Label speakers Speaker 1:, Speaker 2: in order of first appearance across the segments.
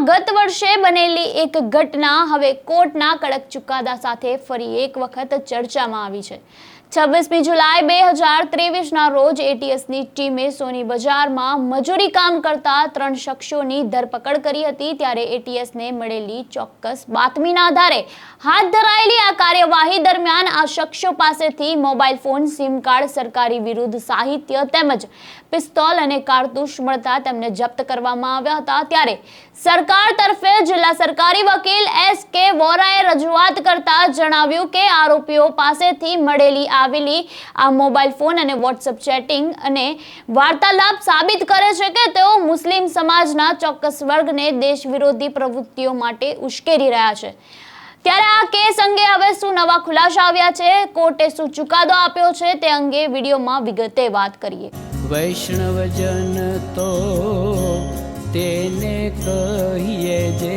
Speaker 1: ગત વર્ષે બનેલી એક ઘટના હવે કોર્ટના કડક ચુકાદા સાથે ફરી એક વખત ચર્ચામાં આવી છે. છવ્વીસમી જુલાઈ બે હજાર ત્રેવીસના રોજ એટીએસની ટીમે સોની બજારમાં મજૂરી કામ કરતા ત્રણ શખ્સોની ધરપકડ કરી હતી ત્યારે એટીએસને મળેલી ચોક્કસ બાતમીના આધારે હાથ ધરાયેલી આ કાર્યવાહી દરમિયાન આ શખ્સો પાસેથી મોબાઈલ ફોન, સિમ કાર્ડ, સરકારી વિરુદ્ધ સાહિત્ય તેમજ પિસ્તોલ અને કારતૂસ મળતા તેમને જપ્ત કરવામાં આવ્યા હતા. ત્યારે સરકાર તરફે જિલ્લા સરકારી વકીલ એસ કે વોરાએ રજૂઆત કરતા જણાવ્યું કે આરોપીઓ પાસેથી મળેલી આવેલી આ મોબાઈલ ફોન અને વોટ્સઅપ ચેટિંગ અને વાર્તાલાપ સાબિત કરે છે કે તેઓ મુસ્લિમ સમાજના ચોક્કસ વર્ગને દેશ વિરોધી પ્રવૃત્તિઓ માટે ઉશ્કેરી રહ્યા છે. ત્યારે આ કેસ અંગે હવે શું નવા ખુલાસા આવ્યા છે? કોર્ટે શું ચુકાદો આપ્યો છે તે અંગે વિડીયોમાં વિગતે વાત કરીએ.
Speaker 2: વૈષ્ણવજન તો તેને કહીએ જે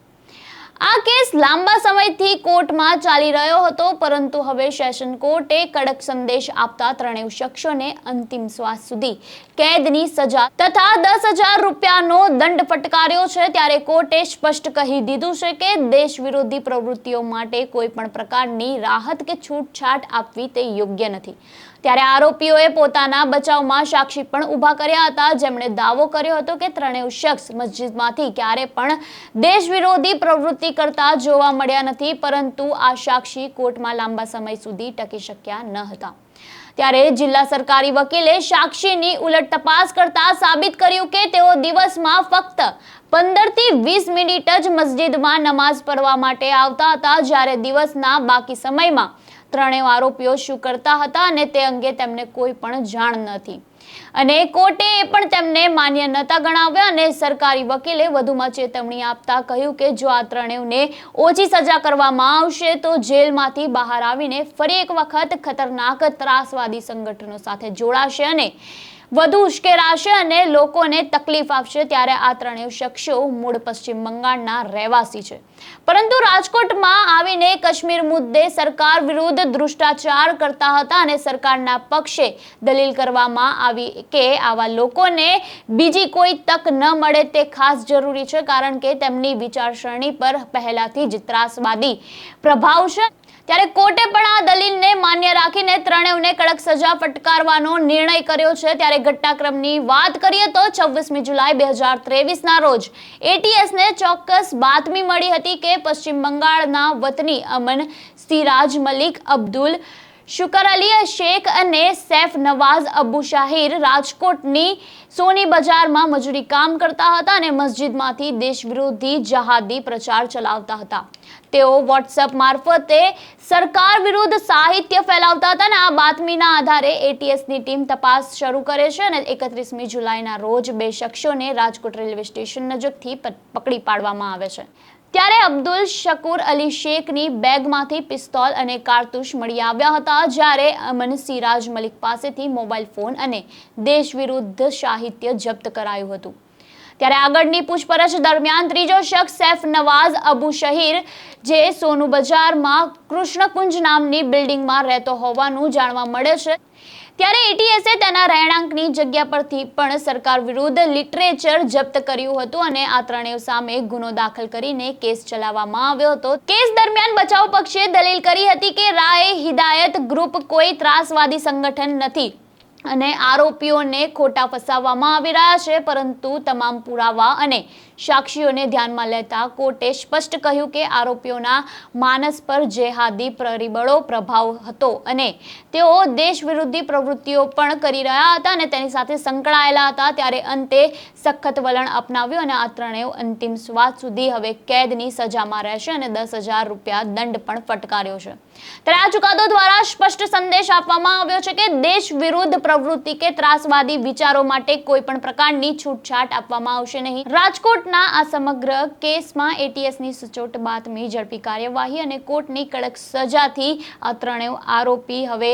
Speaker 1: આ કેસ લાંબા સમયથી કોર્ટમાં ચાલી રહ્યો હતો, પરંતુ હવે સેશન કોર્ટે કડક સંદેશ આપતા ત્રણેય શખ્સોને અંતિમ શ્વાસ સુધી કેદની સજા તથા દસ હજાર રૂપિયાનો દંડ ફટકાર્યો છે. ત્યારે કોર્ટે સ્પષ્ટ કહી દીધું છે કે દેશ વિરોધી પ્રવૃત્તિઓ માટે કોઈ પણ પ્રકારની રાહત કે છૂટછાટ આપવી તે યોગ્ય નથી. ત્યારે આરોપીઓએ પોતાના બચાવમાં સાક્ષી પણ ઊભા કર્યા હતા. જેમણે દાવો કર્યો હતો કે ત્રણેય શખ્સ મસ્જિદમાંથી ક્યારે પણ દેશ વિરોધી પ્રવૃત્તિ કરતા જોવા મળ્યા નથી, પરંતુ આ સાક્ષી કોર્ટમાં લાંબા સમય સુધી ટકી શક્યા ન હતા. ત્યારે જિલ્લા સરકારી વકીલે સાક્ષીની ઉલટ તપાસ કરતા સાબિત કર્યું કે તેઓ દિવસમાં ફક્ત પંદરથી વીસ મિનિટ જ મસ્જિદમાં નમાઝ પઢવા માટે આવતા હતા, જ્યારે દિવસના બાકી સમયમાં ત્રણેય આરોપીઓ શું કરતા હતા અને તે અંગે તેમને કોઈ પણ જાણ નથી. અને કોર્ટે પણ તેમને માન્ય નતા ગણાવ્યા અને સરકારી વકીલે વધુમાં ચેતવણી આપતા કહ્યું કે જો આ ત્રણેયને ઓછી સજા કરવામાં આવશે તો જેલમાંથી બહાર આવીને ફરી એક વખત ખતરનાક ત્રાસવાદી સંગઠનો સાથે જોડાશે અને વધુ ઉશ્કેરાશે અને લોકોને તકલીફ આપશે ત્યારે આ ત્રણેય શખ્સો મૂળ પશ્ચિમ બંગાળના રહેવાસી છે. પરંતુ રાજકોટમાં આવીને કાશ્મીર મુદ્દે સરકાર વિરુદ્ધ દૃષ્ટાચાર કરતા હતા અને સરકારના પક્ષે દલીલ કરવામાં આવી કે આવા લોકોને બીજી કોઈ તક ન મળે તે ખાસ જરૂરી છે કારણ કે તેમની વિચારસરણી પર પહેલાથી જ ત્રાસવાદી પ્રભાવ છે. ત્યારે કોર્ટે પણ આ દલીલને માન્ય રાખીને ત્રણેયને કડક સજા ફટકારવાનો નિર્ણય કર્યો છે. ત્યારે ઘટનાક્રમની વાત કરીએ તો છવ્વીસમી જુલાઈ બે હજાર ત્રેવીસના રોજ એટીએસને ચોક્કસ બાતમી મળી હતી કે પશ્ચિમ બંગાળના વતની અમન સિરાજ મલિક અબ્દુલ શુકર અલી શેખ અને સૈફ નવાઝ અબુ શાહિર રાજકોટની સોની બજારમાં મજૂરી કામ કરતા હતા અને મસ્જિદમાંથી દેશ વિરોધી જહાદી પ્રચાર ચલાવતા હતા તેઓ વોટ્સએપ મારફતે સરકાર વિરુદ્ધ સાહિત્ય ફેલાવતા હતા અને આ બાતમીના આધારે એટીએસની ટીમ તપાસ શરૂ કરે છે અને એકત્રીસમી જુલાઈના રોજ બે શખ્સોને રાજકોટ રેલવે સ્ટેશન નજીકથી પકડી પાડવામાં આવે છે. ત્યારે અબ્દુલ શકુર અલી શેખની બેગમાંથી પિસ્તોલ અને કારતૂસ મળી આવ્યા હતા, જ્યારે અમન સિરાજ મલિક પાસેથી મોબાઈલ ફોન અને દેશ વિરુદ્ધ સાહિત્ય જપ્ત કરાયું હતું. ત્યારે આગળની પૂછપરછ દરમિયાન ત્રીજો શખ્સ સૈફ નવાઝ અબુ શહીર, જે સોનુ બજારમાં કૃષ્ણકુંજ નામની બિલ્ડિંગમાં રહેતો હોવાનું જાણવા મળે છે. ત્યારે એટીએસે તેના રહેણાંકની જગ્યા પરથી પણ સરકાર વિરુદ્ધ લિટરેચર જપ્ત કર્યું હતું અને આ ત્રણેય સામે ગુનો દાખલ કરીને કેસ ચલાવવામાં આવ્યો હતો. કેસ દરમિયાન બચાવ પક્ષે દલીલ કરી હતી કે રાય હિદાયત ગ્રુપ કોઈ ત્રાસવાદી સંગઠન નથી. અને આરોપીઓને ખોટા ફસાવવામાં આવી રહ્યા છે, પરંતુ તમામ પુરાવા અને સાક્ષીઓને ધ્યાનમાં લેતા કોર્ટે સ્પષ્ટ કહ્યું કે આરોપીઓના માનસ પર જેહાદી, પરિબળો પ્રભાવ હતો અને તેઓ દેશ વિરોધી પ્રવૃત્તિઓ પણ કરી રહ્યા હતા અને તેની સાથે સંકળાયેલા હતા. ત્યારે અંતે સખત વલણ અપનાવ્યું અને આ ત્રણેય અંતિમ શ્વાસ સુધી હવે કેદની સજામાં રહેશે અને દસ હજાર રૂપિયા દંડ પણ ફટકાર્યો છે. ત્યારે આ ચુકાદો દ્વારા સ્પષ્ટ સંદેશ આપવામાં આવ્યો છે કે દેશ વિરુદ્ધ પ્રવૃત્તિ કે ત્રાસવાદી વિચારો માટે કોઈ પણ પ્રકારની છૂટછાટ આપવામાં આવશે નહીં. રાજકોટના આ સમગ્ર કેસમાં એટીએસની સચોટ બાતમી ઝડપી કાર્યવાહી અને કોર્ટની કડક સજાથી આ ત્રણેય આરોપી હવે